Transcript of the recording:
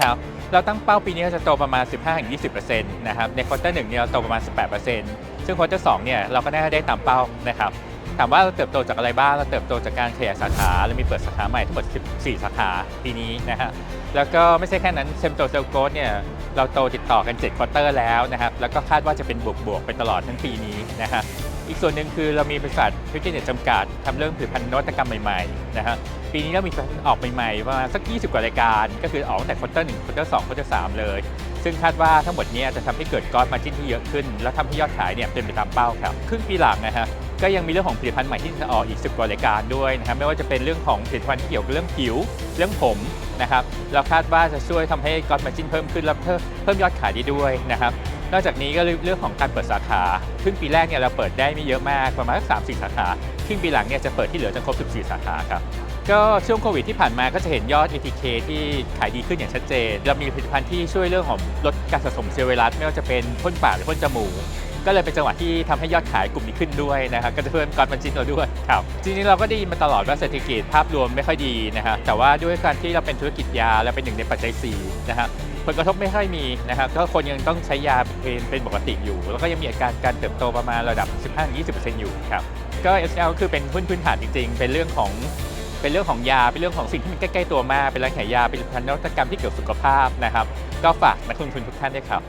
ครับเราตั้งเป้าปีนี้จะโตประมาณ 15-20%นะครับในควอเตอร์หนึ่งเนี่ยเราโตประมาณ 18%ซึ่งควอเตอร์สองเนี่ยเราก็น่าจะได้ตามเป้านะครับถามว่าเราเติบโตจากอะไรบ้าง เราเติบโตจากการขยายสาขาเรามีเปิดสาขาใหม่ทั้งหมด 14 สาขาปีนี้นะฮะ แล้วก็ไม่ใช่แค่นั้นเซมโตเซลโกสเนี่ยเราโตติดต่อกัน 7 ควอเตอร์แล้วนะครับ แล้วก็คาดว่าจะเป็นบวกๆไปตลอดทั้งปีนี้นะฮะ อีกส่วนหนึ่งคือเรามีบริษัทธุรกิจจำกัดทำเรื่องผลิตภัณฑ์นวัตกรรมใหม่ๆนะฮะปีนี้เรามีออกใหม่ๆประมาณสัก 20 กว่ารายการ ก็คือออกตั้งแต่ควอเตอร์หนึ่งควอเตอร์สองควอเตอร์สามเลย ซึ่งคาดว่าทั้งหมดนี้จะทำให้เกิดก้อนมาจิ้นที่เยอะขึ้น แล้วทำให้ยอดขายเนี่ยเป็นไปตามเป้าครับครึ่งปีหลังนะฮะก็ยังมีเรื่องของผลิตภัณฑ์ใหม่ที่จะออกอีก10กว่ารายการด้วยนะครับไม่ว่าจะเป็นเรื่องของผลิตภัณฑ์ที่เกี่ยวกับเรื่องผิวเรื่องผมนะครับเราคาดว่าจะช่วยทำให้ก้อนมาจิ้นเพิ่มขึ้นแล้วเพิ่มยอดขายได้ด้วยนะครับ นอกจากนี้ก็เรื่องของการเปิดสาขาครึ่งปีแรกเนี่ยเราเปิดได้ไม่เยอะมากประมาณสักสามสี่สาขาครึ่งปีหลังเนี่ยจะเปิดที่เหลือจนครบ 14 สาขาครับก็ช่วงโควิดที่ผ่านมาก็จะเห็นยอด ATK ที่ขายดีขึ้นอย่างชัดเจนเรามีผลิตภัณฑ์ที่ช่วยเรื่องของลดการสะสมเซลล์ไวรัสไม่ว่าจะเป็นพ่นปากหรือพ่นจมูก ก็เลยเป็นจังหวะที่ทำให้ยอดขายกลุ่มนี้ขึ้นด้วยนะครับก็จะเพิ่มกอนมันจินเราด้วยครับจริงๆเราก็ได้ยินมาตลอดว่าเศรษฐกิจภาพรวมไม่ค่อยดีนะครับแต่ว่าด้วยการที่เราเป็นธุรกิจยาและเป็นหนึ่งในปัจจัย4นะฮะผลกระทบไม่ค่อยมีนะครับก็คนยังต้องใช้ยาเป็นเป็นปกติอยู่ แล้วก็ยังมีอาการการเติบโตประมาณระดับ 15-20%อยู่ครับก็ SL คือเป็นพื้นพื้นฐานจริงๆ เป็นเรื่องของเป็นเรื่องของยา เป็นเรื่องของสิ่งที่มันใกล้ๆตัวมาก เป็นร้านขายยา เป็นพันธนวัตกรรมที่เกี่ยวกับสุขภาพนะครับ ก็ฝากนักลงทุนทุกท่านด้วยครับ